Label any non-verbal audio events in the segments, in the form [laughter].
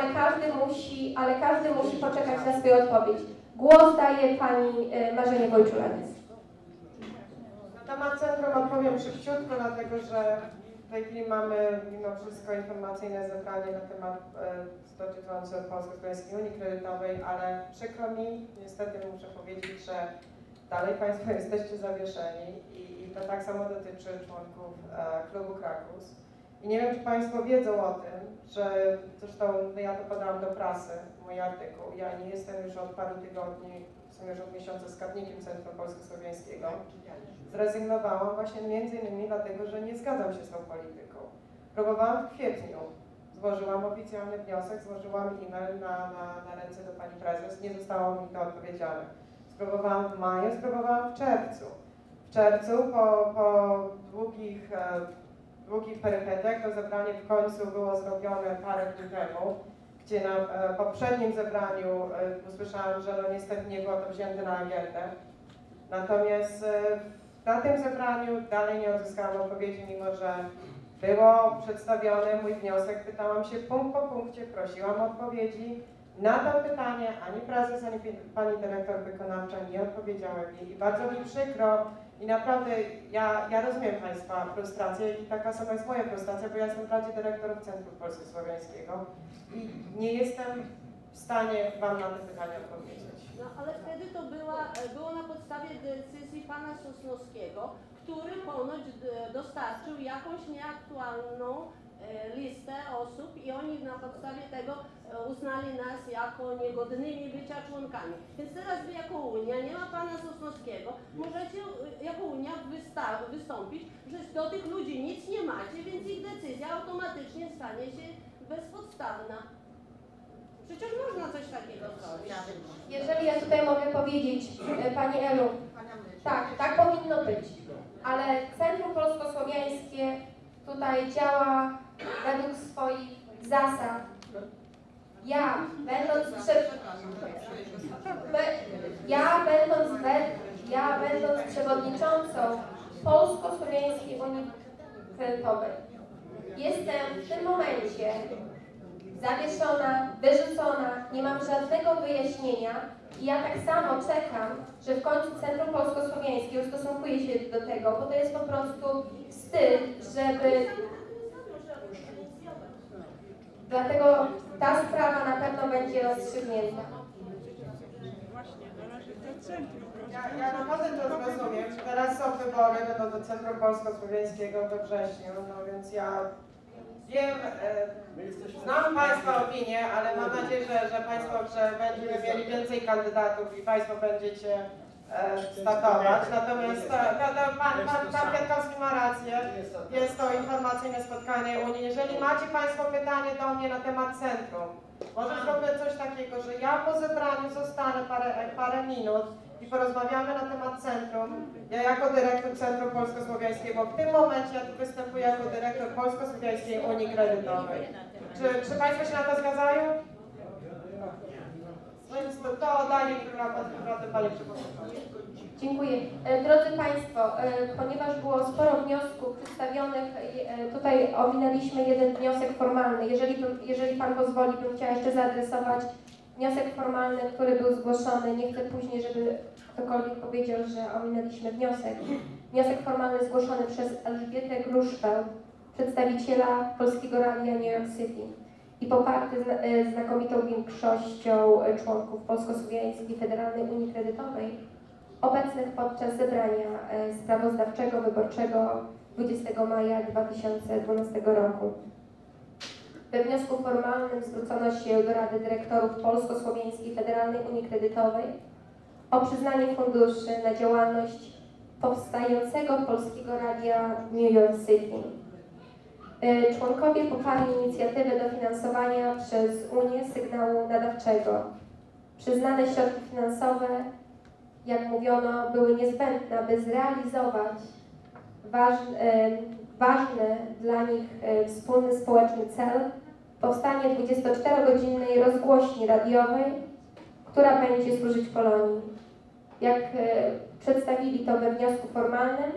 ale każdy musi, ale każdy musi poczekać na swoją odpowiedź. Głos daje pani e, Marzenie Wojczulanis. Na temat centrum odpowiem szybciutko, dlatego że w tej chwili mamy mimo wszystko informacyjne zebranie na temat e, dotyczące Polsko-Ukraińskiej Unii Kredytowej, ale przykro mi, niestety muszę powiedzieć, że dalej Państwo [laughs] jesteście zawieszeni i, i to tak samo dotyczy członków e, klubu Krakus. I nie wiem, czy Państwo wiedzą o tym, że zresztą no ja to podałam do prasy, mój artykuł. Ja nie jestem już od paru tygodni, w sumie już od miesiąca skarbnikiem Centrum Polsko-Słowiańskiego. Zrezygnowałam właśnie między innymi dlatego, że nie zgadzam się z tą polityką. Próbowałam w kwietniu, złożyłam oficjalny wniosek, złożyłam e-mail na, na, na ręce do Pani Prezes, nie zostało mi to odpowiedziane. Spróbowałam w maju, spróbowałam w czerwcu. W czerwcu po, po długich e, długich perypetiach. To zebranie w końcu było zrobione parę dni temu, gdzie na e, poprzednim zebraniu e, usłyszałam, że no niestety nie było to wzięte na agendę. Natomiast e, na tym zebraniu dalej nie odzyskałam odpowiedzi, mimo że było przedstawiony mój wniosek. Pytałam się punkt po punkcie, prosiłam o odpowiedzi. Na to pytanie ani prezes, ani pani dyrektor wykonawcza nie odpowiedziały mi i bardzo mi przykro, i naprawdę ja, ja rozumiem Państwa frustrację i taka sama jest moja frustracja, bo ja jestem wprawdzie dyrektorem Centrum Polsko-Słowiańskiego i nie jestem w stanie Wam na te pytania odpowiedzieć. No ale wtedy to była, było na podstawie decyzji pana Sosnowskiego, który ponoć dostarczył jakąś nieaktualną E, listę osób i oni na podstawie tego e, uznali nas jako niegodnymi bycia członkami. Więc teraz wy jako Unia, nie ma pana Sosnowskiego, możecie e, jako Unia wystąpić, że do tych ludzi nic nie macie, więc ich decyzja automatycznie stanie się bezpodstawna. Przecież można coś takiego zrobić. Jeżeli ja tutaj mogę powiedzieć, Pani Elu, tak, tak powinno być, ale Centrum Polsko-Słowiańskie tutaj działa według swoich zasad. Ja, będąc. Ja, będąc, ja, będąc przewodniczącą Polsko-Słowiańskiej Unii Kredytowej, jestem w tym momencie zawieszona, wyrzucona, nie mam żadnego wyjaśnienia i ja tak samo czekam, że w końcu Centrum Polsko-Słowiańskie ustosunkuje się do tego, bo to jest po prostu wstyd, żeby Dlatego ta sprawa na pewno będzie rozstrzygnięta. Ja, ja naprawdę to rozumiem. Teraz są wybory, będą do Centrum Polsko-Słowiańskiego we wrześniu, no więc ja wiem, e, znam Państwa opinię, ale mam nadzieję, że, że Państwo, że będziemy mieli więcej kandydatów i Państwo będziecie startować. Natomiast pan, pan, pan, pan Kwiatkowski ma rację, jest to informacyjne spotkanie Unii. Jeżeli macie Państwo pytanie do mnie na temat centrum, może zróbmy coś takiego, że ja po zebraniu zostanę parę, parę minut i porozmawiamy na temat centrum. Ja jako dyrektor Centrum Polsko-Słowiańskiego w tym momencie ja tu występuję jako dyrektor Polsko-Słowiańskiej Unii Kredytowej. Czy, czy Państwo się na to zgadzają? Więc to, to daje naprawdę Pani Przewodnicząca. Dziękuję. E, drodzy Państwo, e, ponieważ było sporo wniosków przedstawionych, e, tutaj ominęliśmy jeden wniosek formalny. Jeżeli, jeżeli Pan pozwoli, bym chciała jeszcze zaadresować wniosek formalny, który był zgłoszony. Nie chcę później, żeby ktokolwiek powiedział, że ominęliśmy wniosek. Wniosek formalny zgłoszony przez Elżbietę Gruszfeld, przedstawiciela Polskiego Radia New York City i poparty e, znakomitą większością e, członków Polsko-Słowiańskiej Federalnej Unii Kredytowej obecnych podczas zebrania e, sprawozdawczego wyborczego 20 maja 2012 roku. We wniosku formalnym zwrócono się do Rady Dyrektorów Polsko-Słowiańskiej Federalnej Unii Kredytowej o przyznanie funduszy na działalność powstającego Polskiego Radia New York City członkowie poparli inicjatywę dofinansowania przez Unię sygnału nadawczego. Przyznane środki finansowe, jak mówiono, były niezbędne, aby zrealizować ważny, e, ważny dla nich e, wspólny społeczny cel powstanie 24-godzinnej rozgłośni radiowej, która będzie służyć Polonii. Jak przedstawili to we wniosku formalnym,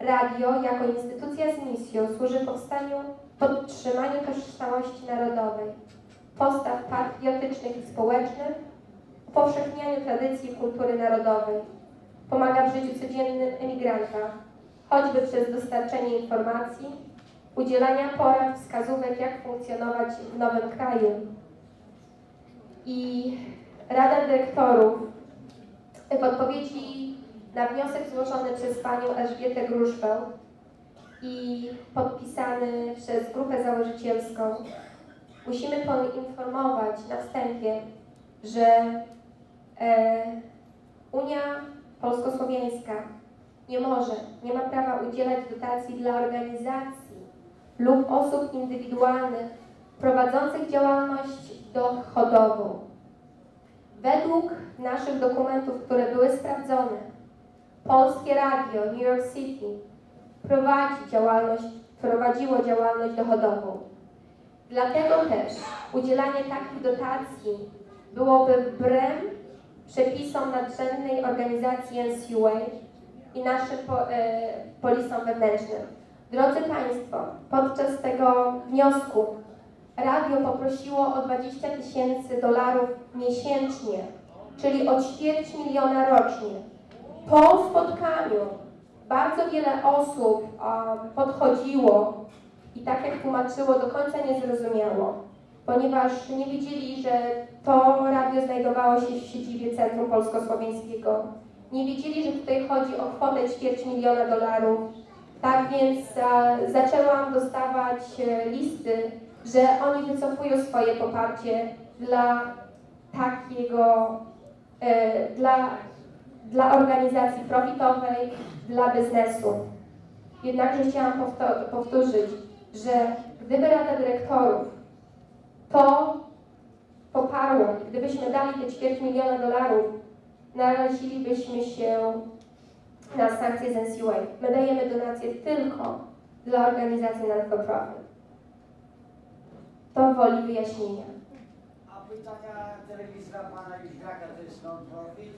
Radio jako instytucja z misją służy powstaniu, podtrzymaniu tożsamości narodowej, postaw patriotycznych i społecznych, upowszechnianiu tradycji i kultury narodowej. Pomaga w życiu codziennym emigranta, choćby przez dostarczenie informacji, udzielania porad, wskazówek, jak funkcjonować w nowym kraju. I Rada Dyrektorów w odpowiedzi na wniosek złożony przez panią Elżbietę Gruszwę i podpisany przez grupę założycielską, musimy poinformować na wstępie, że e, Unia Polskosłowiańska nie może, nie ma prawa udzielać dotacji dla organizacji lub osób indywidualnych prowadzących działalność dochodową. Według naszych dokumentów, które były sprawdzone, Polskie Radio New York City prowadzi działalność, prowadziło działalność dochodową. Dlatego też udzielanie takich dotacji byłoby wbrew przepisom nadrzędnej organizacji NCUA i naszym po, e, polisom wewnętrznym. Drodzy Państwo, podczas tego wniosku radio poprosiło o 20 tysięcy dolarów miesięcznie, czyli o ćwierć miliona rocznie. Po spotkaniu bardzo wiele osób um, podchodziło i tak jak tłumaczyło, do końca nie zrozumiało, ponieważ nie wiedzieli, że to radio znajdowało się w siedzibie Centrum Polsko-Słowiańskiego. Nie wiedzieli, że tutaj chodzi o kwotę ćwierć miliona dolarów. Tak więc e, zaczęłam dostawać e, listy, że oni wycofują swoje poparcie dla takiego, e, dla, dla organizacji profitowej, dla biznesu. Jednakże chciałam powtórzyć, że gdyby Rada Dyrektorów to poparła, gdybyśmy dali te ćwierć miliona dolarów, narazilibyśmy się na sankcje z NCUA. My dajemy donacje tylko dla organizacji non-for-profit. To woli wyjaśnienia. Pytania telewizora pana Jóźwiaka to jest non-profit?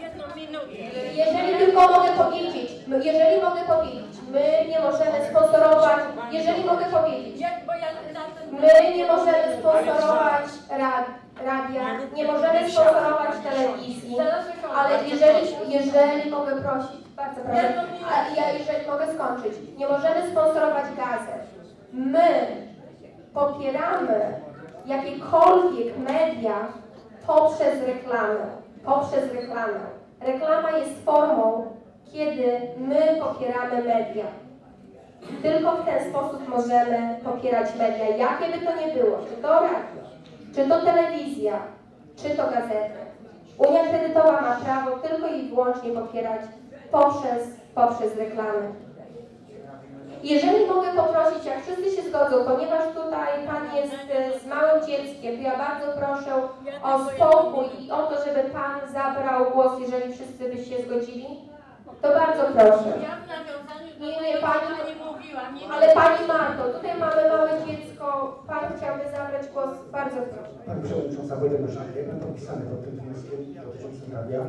Jedną minutę. Jeżeli tylko mogę powiedzieć, jeżeli mogę powiedzieć, my nie możemy sponsorować, jeżeli mogę powiedzieć, my nie możemy sponsorować rad, radia, nie możemy sponsorować telewizji, ale jeżeli, jeżeli mogę prosić, bardzo proszę, a ja jeżeli mogę skończyć, nie możemy sponsorować gazet. My popieramy jakiekolwiek media poprzez reklamę, poprzez reklamę. Reklama jest formą, kiedy my popieramy media. Tylko w ten sposób możemy popierać media, jakie by to nie było, czy to radio, czy to telewizja, czy to gazety. Unia Kredytowa ma prawo tylko i wyłącznie popierać poprzez, poprzez reklamy. Jeżeli mogę poprosić, jak wszyscy się zgodzą, ponieważ tutaj Pan jest e, z małym dzieckiem, to ja bardzo proszę o spokój i o to, żeby Pan zabrał głos, jeżeli wszyscy by się zgodzili. To bardzo proszę. Ja w nawiązaniu do Nie, nie, pani- pani mówiła, nie Ale Pani Marto, tutaj mamy małe dziecko, Pan chciałby zabrać głos, bardzo proszę. Pani Przewodnicząca ja byłem podpisany pod tym wnioskiem dotyczącym radia.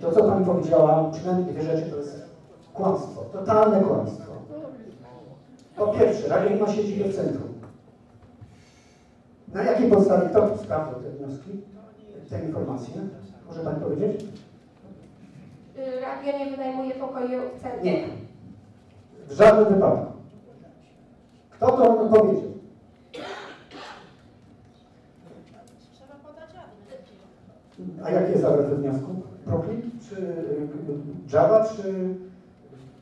To, co Pani powiedziała, przynajmniej dwie rzeczy, to jest kłamstwo, totalne kłamstwo. Po pierwsze, radio nie ma siedziby w centrum. Na jakiej podstawie kto sprawdzał te wnioski, te informacje? Może Pani powiedzieć? Y, Radio nie wynajmuje pokoju w centrum. Nie. W żadnym wypadku. Kto to powiedział? Trzeba podać adres. A jaki jest zawód we wniosku? Proclip, czy y, Java, czy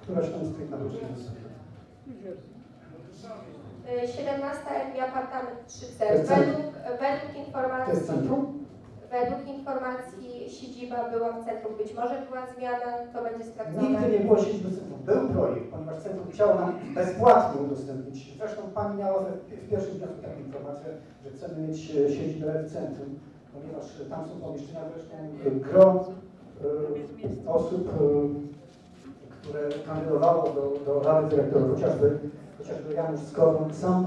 któraś tam z tych narzędzi? Y, 17 Elmi apartament 3C. To jest Według, według To jest informacji, centrum? według informacji siedziba była w centrum. Być może była zmiana, to będzie sprawdzone. Nigdy nie było siedziby centrum. Był projekt, ponieważ centrum chciało nam bezpłatnie udostępnić. Zresztą Pani miała w, pierwszym wniosku taką informację, że chcemy mieć e, siedzibę w centrum, ponieważ tam są pomieszczenia zresztą gro e, osób, e, które kandydowało do, do Rady Dyrektorów, chociażby, chociażby Janusz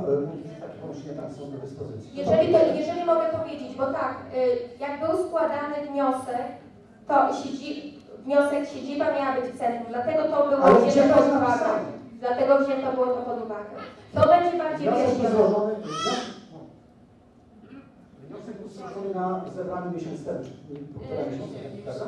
e, mówi, że takie pomieszczenia tam są do dyspozycji. Jeżeli, to, jeżeli mogę powiedzieć, bo tak, y, jak był składany wniosek, to siedzi, wniosek siedziba miała być w centrum, dlatego to było Ale wzięte pod uwagę. napisane? Dlatego wzięto było to pod uwagę. To będzie bardziej Wniosek wyjaśnione. złożony, wniosek- pracuje na zebraniu miesięcy temu, czyli półtora miesiąca temu, prawda?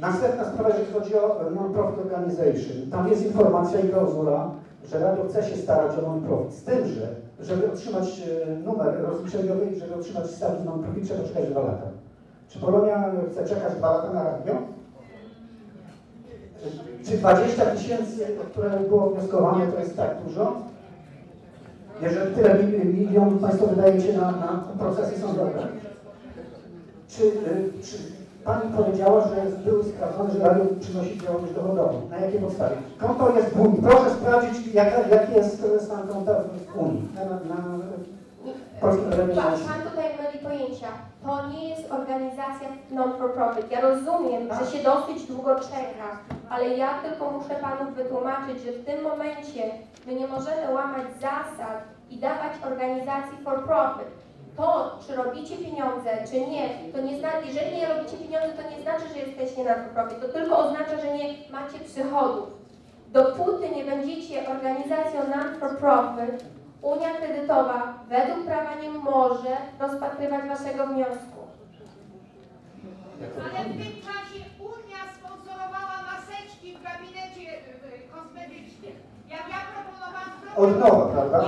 Następna sprawa, jeżeli chodzi o non-profit organization. Tam jest informacja i klauzula, że radio chce się starać o non-profit. Z tym, że żeby otrzymać e, numer rozliczeniowy i żeby otrzymać status non-profit trzeba czekać dwa lata. Czy Polonia chce czekać dwa lata na radio? Czy 20 tysięcy, które było wnioskowane, to jest tak dużo? Jeżeli tyle mi- milionów Państwo wydajecie na, na procesy sądowe, czy, y, czy Pani powiedziała, że były sprawdzone, że radio przynosi działalność dowodową? Na jakiej podstawie? Konto jest w Unii. Proszę sprawdzić, jaki jest stan konta w Unii. Na, na, na polskim Pan, rynku. pan tutaj myli pojęcia. To nie jest organizacja non-for-profit. Ja rozumiem, że się dosyć długo czeka, ale ja tylko muszę Panu wytłumaczyć, że w tym momencie my nie możemy łamać zasad i dawać organizacji for-profit. To, czy robicie pieniądze, czy nie, to nie znaczy, jeżeli nie robicie pieniądze, to nie znaczy, że jesteście non-for-profit. To tylko oznacza, że nie macie przychodów. Dopóty nie będziecie organizacją non-for-profit, Unia kredytowa według prawa nie może rozpatrywać waszego wniosku. Ale w tym czasie Unia sponsorowała maseczki w gabinecie y, y, kosmetycznym. Jak ja proponowałam Od nowa, prawda?